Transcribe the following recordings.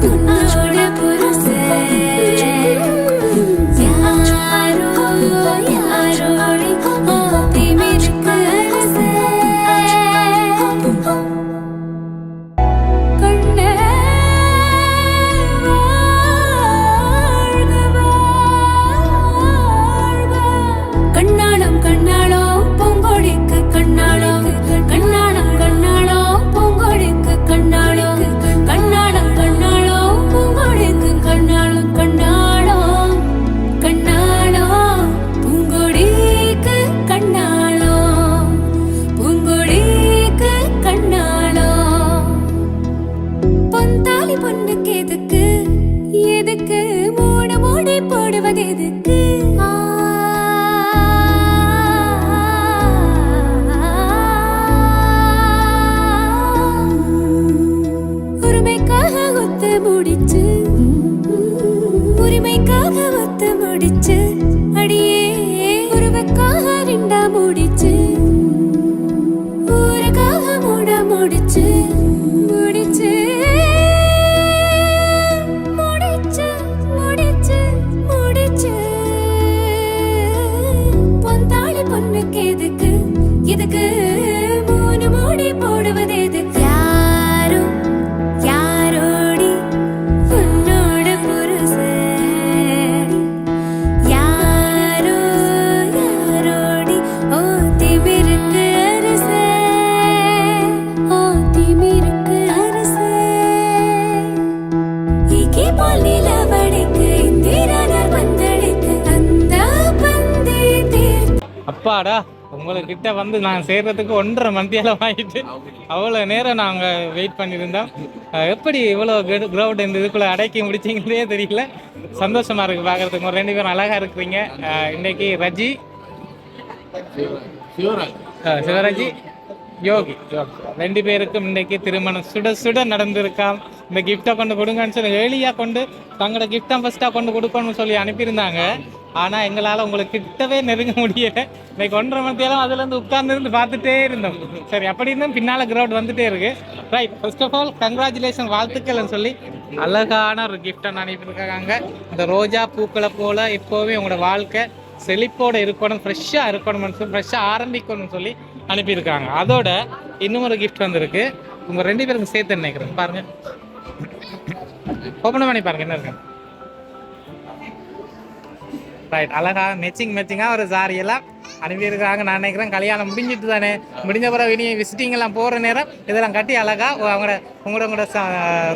Good night. பொண்ணுக்கு அப்பாடா உங்ககிட்ட வந்து நான் சேர்றதுக்கு ஒன்றரை மந்தியாலம் ஆகிட்டு அவ்வளோ நேரம் நாங்கள் வெயிட் பண்ணியிருந்தோம். எப்படி இவ்வளோ க்ரௌட் இந்த இதுக்குள்ளே அடக்கி முடிச்சிங்களே தெரியல. சந்தோஷமா இருக்கு பார்க்கறதுக்கு ஒரு ரெண்டு பேரும் அழகா இருக்கிறீங்க. இன்னைக்கு ரஜி சிவராஜி யோகி யோகி. ரெண்டு பேருக்கும் இன்னைக்கு திருமணம் சுட சுட நடந்திருக்காம். இந்த கிஃப்டை கொண்டு கொடுங்கன்னு சொல்லி வெளியாக கொண்டு தங்களோட கிஃப்டை ஃபஸ்ட்டாக கொண்டு கொடுக்கணும்னு சொல்லி அனுப்பியிருந்தாங்க. ஆனால் எங்களால் உங்களை கிட்டவே நெருங்க முடியல. இன்னைக்கு ஒன்றரை மணித்தேலும் அதுலேருந்து உட்கார்ந்துருந்து பார்த்துட்டே இருந்தோம். சரி அப்படி இருந்தும் பின்னால் கிரௌட் வந்துட்டே இருக்கு. Right first of all congratulation வாழ்த்துக்கள்னு சொல்லி அழகான ஒரு கிஃப்டை அனுப்பியிருக்காங்க இந்த ரோஜா பூக்களை போல் இப்போவே உங்களோட வாழ்க்கை செழிப்போடு இருக்கணும் ஃப்ரெஷ்ஷாக இருக்கணும்னு சொல்லி ஃப்ரெஷ்ஷாக ஆரம்பிக்கணும்னு சொல்லி அனுப்பியிருக்காங்க. அதோட இன்னும் ஒரு கிஃப்ட் வந்திருக்கு. உங்கள் ரெண்டு பேருக்கும் சேர்த்து நினைக்கிறேன் பாருங்கள் ஓப்பன் பண்ணி பாருங்க என்ன இருக்கு? ரைட் அழகா மேட்சிங் மேட்சிங்காக ஒரு சாரி எல்லாம் அனுப்பியிருக்காங்க நான் நினைக்கிறேன் கல்யாணம் முடிஞ்சிட்டு தானே. முடிஞ்ச பிறகு இனி விசிட்டிங் எல்லாம் போகிற நேரம் இதெல்லாம் கட்டி அழகா அவங்களோட உங்களோட உங்களோட சொ-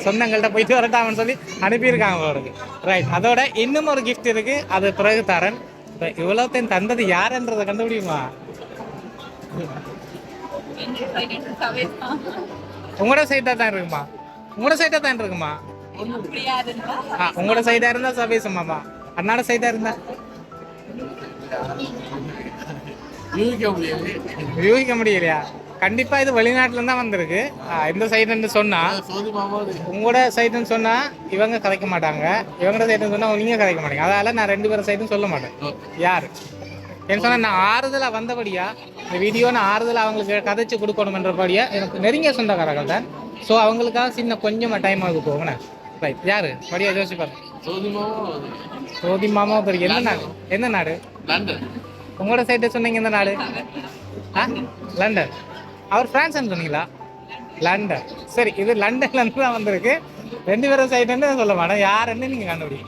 சொந்தங்கள்ட்ட போயிட்டு வரட்டாமன்னு சொல்லி அனுப்பியிருக்காங்க அவருக்கு ரைட் அதோட இன்னும் ஒரு gift இருக்கு. அது பிறகு தரேன். இப்போ இவ்வளோத்தையும் தந்தது யாருன்றதை கண்டுபிடிக்குமா உங்களோட சைடாக தான் இருக்குமா? உங்களோட சைடாக தான் இருக்குமா? உங்களோட சைடா இருந்தா சபேசமாமா அண்ணாட சைடா இருந்தா? யூகிக்க முடியலையா. கண்டிப்பா இது வெளிநாட்டுல இருந்தா வந்திருக்கு இந்த சைடுன்னு சொன்னா உங்களோட சைடுன்னு சொன்னா இவங்க கதைக்க மாட்டாங்க. இவங்களோட சைடுன்னு சொன்னா நீங்க கதைக்க மாட்டீங்க. அதனால நான் ரெண்டு பேரும் சைடும் சொல்ல மாட்டேன். யாரு? என்ன சொன்னா நான் ஆறுதலா வந்தபடியா இந்த வீடியோ நான் ஆறுதலா அவங்களுக்கு கதைச்சு கொடுக்கணுன்றபடியா எனக்கு நெருங்கிய சொந்தக்காரர்கள் தான். ஸோ அவங்களுக்காக சின்ன கொஞ்சமா டைம் ஆகுது போங்கண்ணே ரைட் யாரு? படியா யோசிப்பார் சோதி மாமா பெரிய எந்த நாடு? எந்த நாடு? லண்டன். உங்களோட சைடு சொன்னீங்க எந்த நாடு ஆ? லண்டன். அவர் பிரான்ஸ்னு சொன்னீங்களா? லண்டன். சரி இது லண்டன்ல இருந்து தான் வந்திருக்கு. ரெண்டு பேரும் சைடுன்னு சொல்ல மாட்டேன் யாருன்னு நீங்க கண்டுபிடி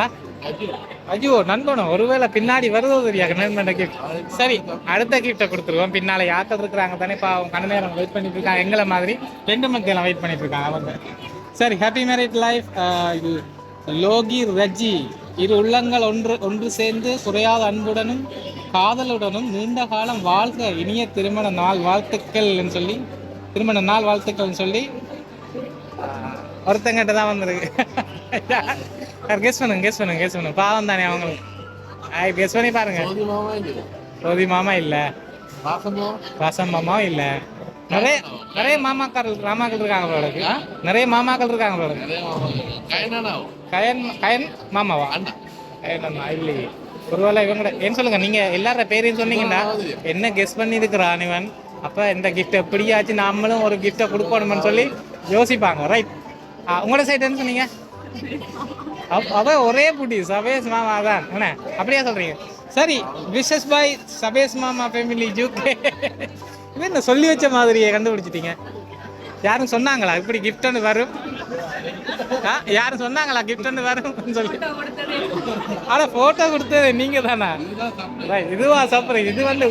ஆ? ஐயோ நண்பனும் ஒருவேளை பின்னாடி வருதோ தெரியாது. நண்பன் கிஃப்ட் சரி அடுத்த கிஃப்ட்டை கொடுத்துருவோம். பின்னால யாக்கள் இருக்கிறாங்க தானே? இப்போ அவங்க கண்ண நேரம் வெயிட் பண்ணிட்டு இருக்காங்க. எங்களை மாதிரி ரெண்டு மக்கள் வெயிட் பண்ணிட்டு இருக்காங்க. அவங்க. சரி ஹாப்பி மேரிட் லைஃப் இது லோகி ரஜி. இரு உள்ளங்கள் ஒன்று ஒன்று சேர்ந்து குறையாத அன்புடனும் காதலுடனும் நீண்ட காலம் வாழ்க இனிய திருமண நாள் வாழ்த்துக்கள்னு சொல்லி திருமண நாள் வாழ்த்துக்கள்னு சொல்லி ஒருத்தங்கிட்ட தான் வந்திருக்கு. கெஸ் பண்ணுங்க கெஸ் பண்ணுங்க கெஸ் பண்ணுங்க. பாவம் தானே அவங்களுக்கு. கெஸ் பண்ணி பாருங்க. சோதி மாமா இல்ல. வாசம் மாமாவும் இல்ல. நிறைய நிறைய மாமாக்கள் மாமாக்கள் இருக்காங்க உங்களுக்கு நிறைய மாமாக்கள் இருக்காங்க கயனானாவோ கயன் கயன் மாமாவா? கயன் அண்ணா இல்லையே. ஒருவேளை இவங்க ஏன் சொல்லுங்க நீங்க எல்லார பேரையும் சொன்னீங்கன்னா என்ன கெஸ் பண்ணி இருக்கிறான் இவன் அப்ப இந்த கிஃப்ட் எப்படியாச்சு நாமளும் ஒரு கிஃப்டை கொடுக்கணும்னு சொல்லி யோசிப்பாங்க ரைட் உங்களோட சைடு என்ன சொன்னீங்க? அவ- ஒரே புடி சபேஸ் மாமா தான். என்ன? அப்படியா சொல்றீங்க? சரி விஷஸ் பாய் சபேஸ் மாமா ஃபேமிலி ஜூகே என்ன சொல்லி வச்ச மாதிரியே கண்டுபிடிச்சிட்டீங்க? யாரும் சொன்னாங்களா? இப்படி gift ஒன்று வரும். யாரும் சொன்னாங்களா? gift ஒன்று வரும்னு சொல்லி? ஆனால் ஃபோட்டோ கொடுத்தது நீங்கள் தானா Right, இதுவா சர்ப்ரைஸ் இது வந்து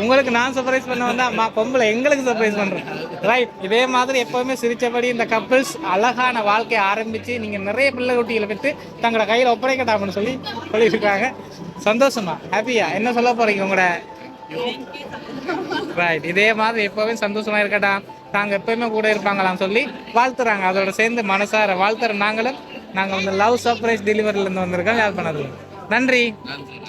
உங்களுக்கு நான் சர்ப்ரைஸ் பண்ண வந்தா அம்மா பொம்பளை எங்களுக்கு சர்ப்ரைஸ் பண்ணுறேன் ரைட் இதே மாதிரி எப்போவுமே சிரித்தபடி இந்த கப்பிள்ஸ் அழகான வாழ்க்கையை ஆரம்பித்து நீங்கள் நிறைய பிள்ளை குட்டிகளை பெற்று தங்களோட கையில் ஒப்படைக்கட்டாம்னு சொல்லி சொல்லியிருக்காங்க. சந்தோஷமா? ஹாப்பியா என்ன சொல்ல போகிறீங்க உங்களோட ரைட் இதே மாதிரி எப்பவுமே சந்தோஷமா இருக்கட்டா? தாங்க எப்பவுமே கூட இருப்பாங்களாம் சொல்லி வாழ்த்துறாங்க. அதோட சேர்ந்து மனசார வாழ்த்துற நாங்களும் நாங்க வந்து லவ் சர்ப்ரைஸ் டெலிவரில இருந்து வந்திருக்கோம். யார் பண்ணது? நன்றி நன்றி.